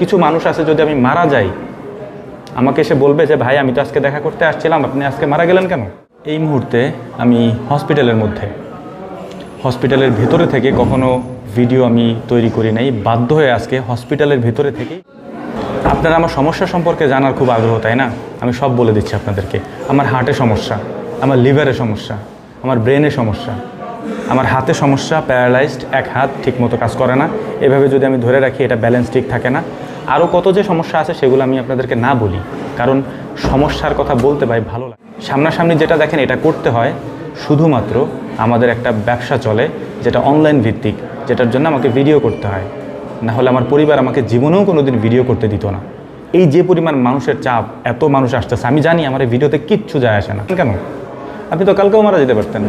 কিছু মানুষ আছে, যদি আমি মারা যাই, আমাকে এসে বলবে যে, ভাই, আমি তো আজকে দেখা করতে আসছিলাম, আপনি আজকে মারা গেলেন কেন? এই মুহূর্তে আমি হসপিটালের মধ্যে। হসপিটালের ভেতরে থেকে কখনো ভিডিও আমি তৈরি করি নাই, বাধ্য হয়ে আজকে হসপিটালের ভেতরে থেকেই আপনারা আমার সমস্যা সম্পর্কে জানার খুব আগ্রহ, তাই না? আমি সব বলে দিচ্ছি আপনাদেরকে। আমার হার্টে সমস্যা, আমার লিভারে সমস্যা, আমার ব্রেনে সমস্যা, আমার হাতে সমস্যা, প্যারালাইজড, এক হাত ঠিকমতো কাজ করে না। এভাবে যদি আমি ধরে রাখি, এটা ব্যালেন্স ঠিক থাকে না। আরও কত যে সমস্যা আছে সেগুলো আমি আপনাদেরকে না বলি, কারণ সমস্যার কথা বলতে ভাই ভালো লাগে। সামনাসামনি যেটা দেখেন, এটা করতে হয় শুধুমাত্র আমাদের একটা ব্যবসা চলে, যেটা অনলাইন ভিত্তিক, যেটার জন্য আমাকে ভিডিও করতে হয়। না হলে আমার পরিবার আমাকে জীবনেও কোনো দিন ভিডিও করতে দিত না। এই যে পরিমাণ মানুষের চাপ, এত মানুষ আসতেছে, আমি জানি আমার এই ভিডিওতে কিচ্ছু যায় আসে না। কেন? আপনি তো কালকেও মারা যেতে পারতেন।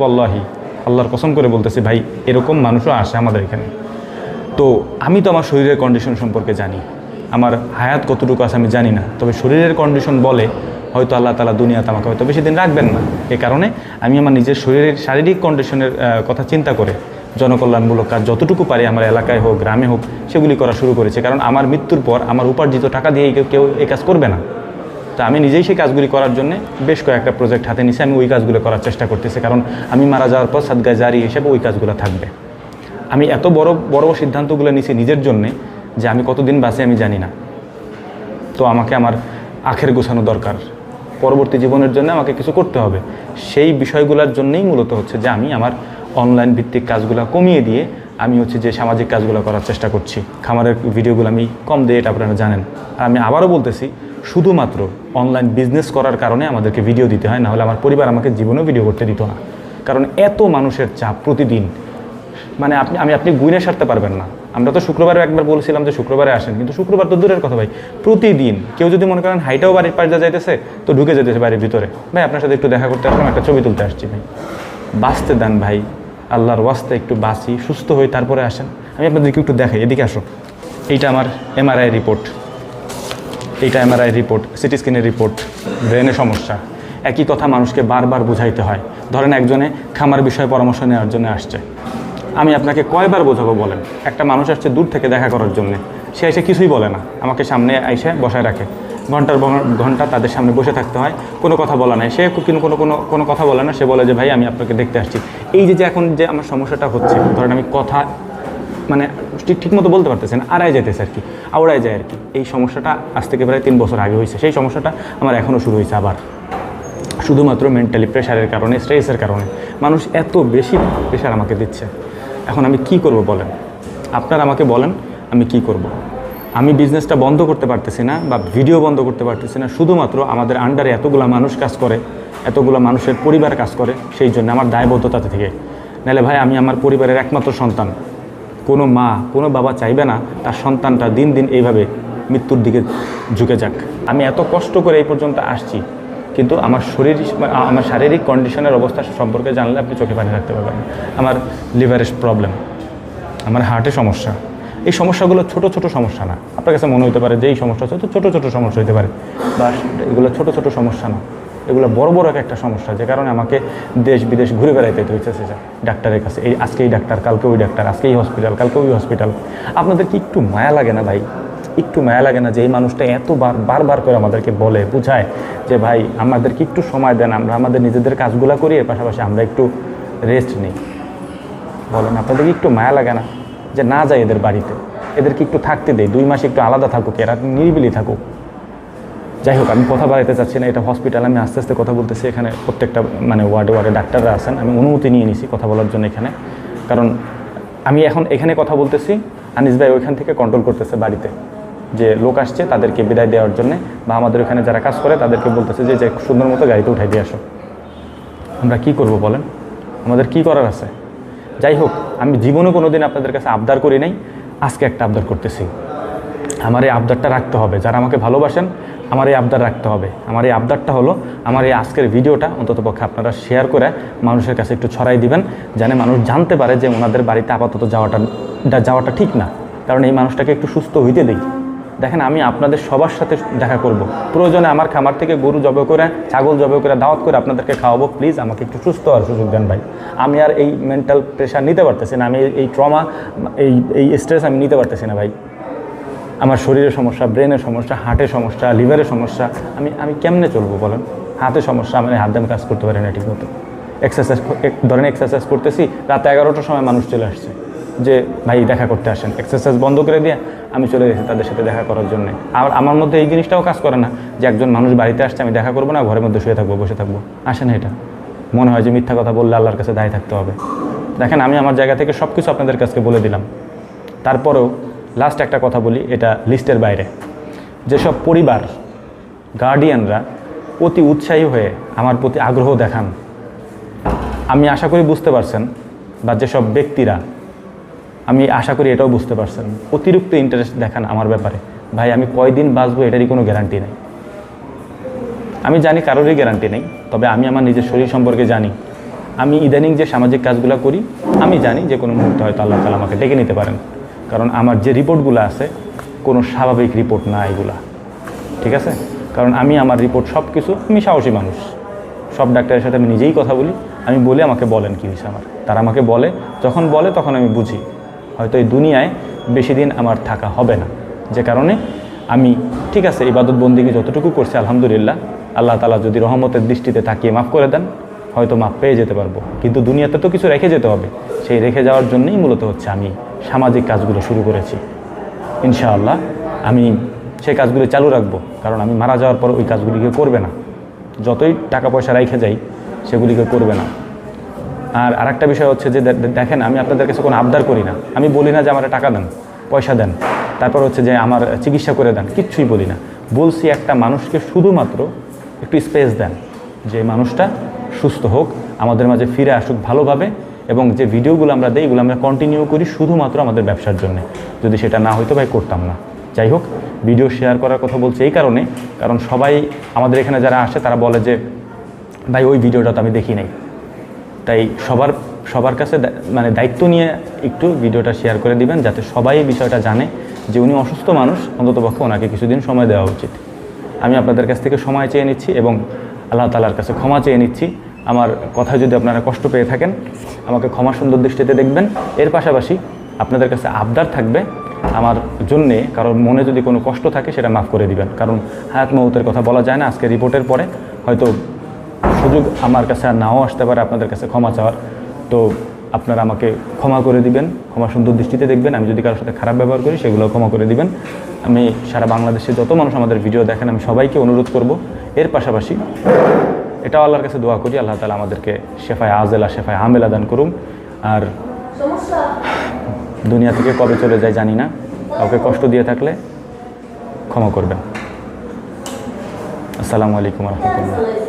বল্লাহি আল্লাহর কসম করে বলতেছি ভাই, এরকম মানুষও আসে আমাদের এখানে। তো আমি তো আমার শরীরের কন্ডিশন সম্পর্কে জানি। আমার হায়াত কতটুকু আছে আমি জানি না। তবে শরীরের কন্ডিশন বলে হয়তো আল্লাহ তালা দুনিয়াতে আমাকে হয়তো বেশি দিন রাখবেন না। এ কারণে আমি আমার নিজের শরীরের শারীরিক কন্ডিশনের কথা চিন্তা করে জনকল্যাণমূলক কাজ যতটুকু পারি আমার এলাকায় হোক, গ্রামে হোক, সেগুলি করা শুরু করেছে। কারণ আমার মৃত্যুর পর আমার উপার্জিত টাকা দিয়ে কেউ এই কাজ করবে না। তা আমি নিজেই সেই কাজগুলি করার জন্য বেশ কয়েকটা প্রজেক্ট হাতে নিছি আমি ওই কাজগুলো করার চেষ্টা করতেছি। কারণ আমি মারা যাওয়ার পর সাদগায় জারি হিসেবে ওই কাজগুলো থাকবে। আমি এত বড় বড় সিদ্ধান্তগুলো নিছি নিজের জন্যে যে আমি কতদিন বাঁচি আমি জানি না। তো আমাকে আমার আখের গোছানো দরকার। পরবর্তী জীবনের জন্য আমাকে কিছু করতে হবে। সেই বিষয়গুলোর জন্যই মূলত হচ্ছে যে আমি আমার অনলাইন ভিত্তিক কাজগুলো কমিয়ে দিয়ে আমি হচ্ছে যে সামাজিক কাজগুলো করার চেষ্টা করছি। খামারের ভিডিওগুলো আমি কম দিয়ে এটা আপনারা জানেন। আর আমি আবারও বলতেছি, শুধুমাত্র অনলাইন বিজনেস করার কারণে আমাদেরকে ভিডিও দিতে হয় না হলে আমার পরিবার আমাকে জীবনেও ভিডিও করতে দিত না। কারণ এত মানুষের চাপ প্রতিদিন। মানে আপনি, আমি, আপনি গুইনে সারতে পারবেন না। আমরা তো শুক্রবারে একবার বলছিলাম যে শুক্রবারে আসেন, কিন্তু শুক্রবার তো দূরের কথা ভাই। প্রতিদিন কেউ যদি মনে করেন হাইটাও বাড়ির পাশে যাইতেছে, তো ঢুকে যেতেছে বাড়ির ভিতরে। ভাই, আপনার সাথে একটু দেখা করতে আসলাম, একটা ছবি তুলতে আসছি ভাই। বাঁচতে দেন ভাই, আল্লাহর ওয়াস্তে একটু বাঁচি, সুস্থ হই, তারপরে আসেন। আমি আপনাদেরকে একটু দেখাই, এদিকে আসো। এইটা আমার এমআরআই রিপোর্ট। এইটা এমআরআই রিপোর্ট, সিটি স্ক্যানের রিপোর্ট, ব্রেনে সমস্যা। একই কথা মানুষকে বারবার বুঝাইতে হয়। ধরেন একজনে খামার বিষয়ে পরামর্শ নেওয়ার জন্য আসছে। আমি আপনাকে কয়বার বোঝাবো বলেন? একটা মানুষ আসছে দূর থেকে দেখা করার জন্য। সে এসে কিছুই বলে না। আমাকে সামনে এসে বসায় রাখে। ঘণ্টার ঘণ্টা তাদের সামনে বসে থাকতে হয়। কোনো কথা বলা নাই। সে কিন্তু কোনো কোনো কোনো কথা বলে না। সে বলে যে, ভাই, আমি আপনাকে দেখতে আসছি। এই যে যে এখন যে আমার সমস্যাটা হচ্ছে, ধরেন আমি কথা মানে ঠিক ঠিক মতো বলতে পারতেছে না। আড়াই যেতেছে আর কি। আওড়ায় যায় আর কি। এই সমস্যাটা আজ থেকে প্রায় তিন বছর আগে হয়েছে সেই সমস্যাটা আমার এখনও শুরু হয়েছে আবার। শুধুমাত্র মেন্টালি প্রেশারের কারণে স্ট্রেসের কারণে। মানুষ এত বেশি প্রেশার আমাকে দিচ্ছে। এখন আমি কি করব বলেন? আপনারা আমাকে বলেন, আমি কি করব। আমি বিজনেসটা বন্ধ করতে পারতেছি না বা ভিডিও বন্ধ করতে পারতেছি না, শুধুমাত্র আমাদের আন্ডারে এতগুলা মানুষ কাজ করে, এতগুলো মানুষের পরিবার কাজ করে, সেই জন্য আমার দায়বদ্ধতা থেকে। নাহলে ভাই, আমি আমার পরিবারের একমাত্র সন্তান। কোনো মা, কোনো বাবা চাইবে না, তার সন্তানটা দিন দিন এইভাবে মৃত্যুর দিকে ঝুঁকে যাক। আমি এত কষ্ট করে এই পর্যন্ত আসছি। কিন্তু আমার শরীর, আমার শারীরিক কন্ডিশনের অবস্থা সম্পর্কে জানলে আপনি চোখে পানি রাখতে পারবেন। আমার লিভারের প্রবলেম আমার হার্টে সমস্যা। এই সমস্যাগুলো ছোট ছোট সমস্যা না। আপনার কাছে মনে হতে পারে যে এই সমস্যা হচ্ছে তো ছোটো ছোটো সমস্যা হতে পারে। বা এগুলো ছোট ছোট সমস্যা না। এগুলো বড় বড় এক একটা সমস্যা, যে কারণে আমাকে দেশ বিদেশ ঘুরে বেড়াইতে হচ্ছে ডাক্তারের কাছে। এই আজকে এই ডাক্তার, কালকে ওই ডাক্তার, আজকে এই হসপিটাল কালকে ওই হসপিটাল আপনাদের কি একটু মায়া লাগে না ভাই? একটু মায়া লাগে না যে এই মানুষটা এতবার, বারবার করে আমাদেরকে বলে, বুঝায় যে ভাই, আমাদেরকে একটু সময় দেন, আমরা আমাদের নিজেদের কাজগুলো করি, এর পাশাপাশি আমরা একটু রেস্ট নিই। বলেন, আপনাদের কি একটু মায়া লাগে না যে না যায় এদের বাড়িতে? এদেরকে একটু থাকতে দেয় দুই মাস একটু আলাদা থাকুক, এরা নিরিবিলি থাকুক। যাই হোক, আমি কথা বাড়াইতে চাচ্ছি না, এটা হসপিটাল আমি আস্তে আস্তে কথা বলতেছি, এখানে প্রত্যেকটা মানে ওয়ার্ডে ওয়ার্ডে ডাক্তাররা আছেন, আমি অনুমতি নিয়ে নিছি কথা বলার জন্য এখানে। কারণ আমি এখন এখানে কথা বলতেছি, আনিস ভাই ওইখান থেকে কন্ট্রোল করতেছে বাড়িতে। যে লোক আসছে, তাদেরকে বিদায় দেওয়ার জন্য বা আমাদের ওখানে যারা কাজ করে, তাদেরকে বলতেছে যে সুন্দর মতো গাড়িতে উঠাই দিয়ে আসো। আমরা কি করব বলেন? আমাদের কি করার আছে? যাই হোক, আমি জীবনে কোনো দিন আপনাদের কাছে আবদার করি নাই, আজকে একটা আবদার করতেছি। আমার এই আবদারটা রাখতে হবে। যারা আমাকে ভালোবাসেন, আমার এই আবদার রাখতে হবে। আমার এই আবদারটা হলো, আমার এই আজকের ভিডিওটা অন্ততপক্ষে আপনারা শেয়ার করে মানুষের কাছে একটু ছড়াই দিবেন, যেন মানুষ জানতে পারে যে ওনাদের বাড়িতে আপাতত যাওয়াটা যাওয়াটা ঠিক না। কারণ এই মানুষটাকে একটু সুস্থ হইতে দিই। দেখেন, আমি আপনাদের সবার সাথে দেখা করব। প্রয়োজনে আমার খামার থেকে গরু জবে করে, ছাগল জবে করে, দাওয়াত করে আপনাদেরকে খাওয়াবো। প্লিজ আমাকে একটু সুস্থ হওয়ার সুযোগ দেন ভাই। আমি আর এই মেন্টাল প্রেশার নিতে পারতেছি না, আমি এই- ট্রমা এই এই স্ট্রেস আমি নিতে পারতেছি না ভাই। আমার শরীরের সমস্যা ব্রেনের সমস্যা হার্টের সমস্যা লিভারের সমস্যা, আমি আমি কেমনে চলবো বলেন? হাতে সমস্যা, আমি হাত দিয়ে আমি কাজ করতে পারি না ঠিক মতো এক্সারসাইজ ধরেন এক্সারসাইজ করতেছি, রাত এগারোটার সময় মানুষ চলে আসছে। যে, ভাই, দেখা করতে আসেন। এক্সারসাইজ বন্ধ করে দিয়ে আমি চলে গেছি তাদের সাথে দেখা করার জন্য। আর আমার মধ্যে এই জিনিসটাও কাজ করে না যে, একজন মানুষ বাড়িতে আসছে, আমি দেখা করব না, ঘরের মধ্যে শুয়ে থাকব, বসে থাকব। আসে না এটা। মনে হয় যে, মিথ্যা কথা বললে আল্লাহর কাছে দায়ী থাকতে হবে। দেখেন, আমি আমার জায়গা থেকে সব কিছু আপনাদের কাছে বলে দিলাম। তারপরেও লাস্ট একটা কথা বলি, এটা লিস্টের বাইরে। যেসব পরিবার গার্ডিয়ানরা অতি উৎসাহী হয়ে আমার প্রতি আগ্রহ দেখান, আমি আশা করি বুঝতে পারছেন, বা যেসব ব্যক্তিরা আমি আশা করি এটাও বুঝতে পারছেন। অতিরিক্ত ইন্টারেস্ট দেখান আমার ব্যাপারে। ভাই, আমি কয়দিন বাঁচবো এটারই কোনো গ্যারান্টি নেই। আমি জানি কারোরই গ্যারান্টি নেই, তবে আমি আমার নিজের শরীর সম্পর্কে জানি। আমি ইদানিং যে সামাজিক কাজগুলো করি, আমি জানি যে কোনো মুহূর্তে হয়তো আল্লাহ তালা আমাকে ডেকে নিতে পারেন। কারণ আমার যে রিপোর্টগুলো আছে, কোনো স্বাভাবিক রিপোর্ট না এগুলা। ঠিক আছে? কারণ আমি আমার রিপোর্ট সব কিছু আমি সাহসী মানুষ। সব ডাক্তারের সাথে আমি নিজেই কথা বলি, আমি বলে আমাকে বলেন কী হয়েছে আমার। তারা আমাকে বলে, যখন বলে তখন আমি বুঝি। হয়তো এই দুনিয়ায় বেশি দিন আমার থাকা হবে না। যে কারণে আমি ঠিক আছে, ইবাদত বন্দিকে যতটুকু করছি, আলহামদুলিল্লাহ, আল্লাহ তালা যদি রহমতের দৃষ্টিতে তাকিয়ে মাফ করে দেন, হয়তো মাপ পেয়ে যেতে পারব। কিন্তু দুনিয়াতে তো কিছু রেখে যেতে হবে। সেই রেখে যাওয়ার জন্যই মূলত হচ্ছে আমি সামাজিক কাজগুলো শুরু করেছি। ইনশাআল্লাহ, আমি সেই কাজগুলি চালু রাখব। কারণ আমি মারা যাওয়ার পর ওই কাজগুলিকে করবে না। যতই টাকা পয়সা রেখে যাই সেগুলিকে করবে না। আর আরেকটা বিষয় হচ্ছে যে দেখেন, আমি আপনাদের কাছে কোনো আবদার করি না। আমি বলি না যে আমার টাকা দেন, পয়সা দেন। তারপর হচ্ছে যে আমার চিকিৎসা করে দেন, কিচ্ছুই বলি না। বলছি একটা মানুষকে শুধুমাত্র একটু স্পেস দেন, যে মানুষটা সুস্থ হোক, আমাদের মাঝে ফিরে আসুক ভালোভাবে এবং যে ভিডিওগুলো আমরা দিই, এগুলো আমরা কন্টিনিউ করি শুধুমাত্র আমাদের ব্যবসার জন্য। যদি সেটা না হইতো ভাই, করতাম না। যাই হোক ভিডিও শেয়ার করার কথা বলছি এই কারণে, কারণ সবাই আমাদের এখানে যারা আসে, তারা বলে যে, ভাই, ওই ভিডিওটা তো আমি দেখি নাই। তাই সবার সবার কাছে মানে দায়িত্ব নিয়ে একটু ভিডিওটা শেয়ার করে দিবেন, যাতে সবাই বিষয়টা জানে যে উনি অসুস্থ মানুষ, অন্ততপক্ষে ওনাকে কিছুদিন সময় দেওয়া উচিত। আমি আপনাদের কাছ থেকে সময় চেয়ে নিচ্ছি এবং আল্লাহ তালার কাছে ক্ষমা চেয়ে নিচ্ছি। আমার কথায় যদি আপনারা কষ্ট পেয়ে থাকেন, আমাকে ক্ষমা সুন্দর দৃষ্টিতে দেখবেন। এর পাশাপাশি আপনাদের কাছে আবদার থাকবে আমার জন্যে, কারোর মনে যদি কোনো কষ্ট থাকে, সেটা মাফ করে দিবেন। কারণ হায়াত মৌতের কথা বলা যায় না, আজকে রিপোর্টের পরে। হয়তো সুযোগ আমার কাছে আর নাও আসতে পারে, আপনাদের কাছে ক্ষমা চাওয়ার। তো আপনারা আমাকে ক্ষমা করে দিবেন, ক্ষমা সুন্দর দৃষ্টিতে দেখবেন, আমি যদি কারোর সাথে খারাপ ব্যবহার করি সেগুলো ক্ষমা করে দিবেন। আমি সারা বাংলাদেশে যত মানুষ আমাদের ভিডিও দেখেন, আমি সবাইকে অনুরোধ করব, এর পাশাপাশি এটাও আল্লাহর কাছে দোয়া করি, আল্লাহ তালা আমাদেরকে শেফায় আজেলা, শেফায় আমেলা দান করুন। আর দুনিয়া থেকে কবে চলে যায় জানি না, কাউকে কষ্ট দিয়ে থাকলে ক্ষমা করবেন। আসসালামু আলাইকুম রহমতুল্লাহ।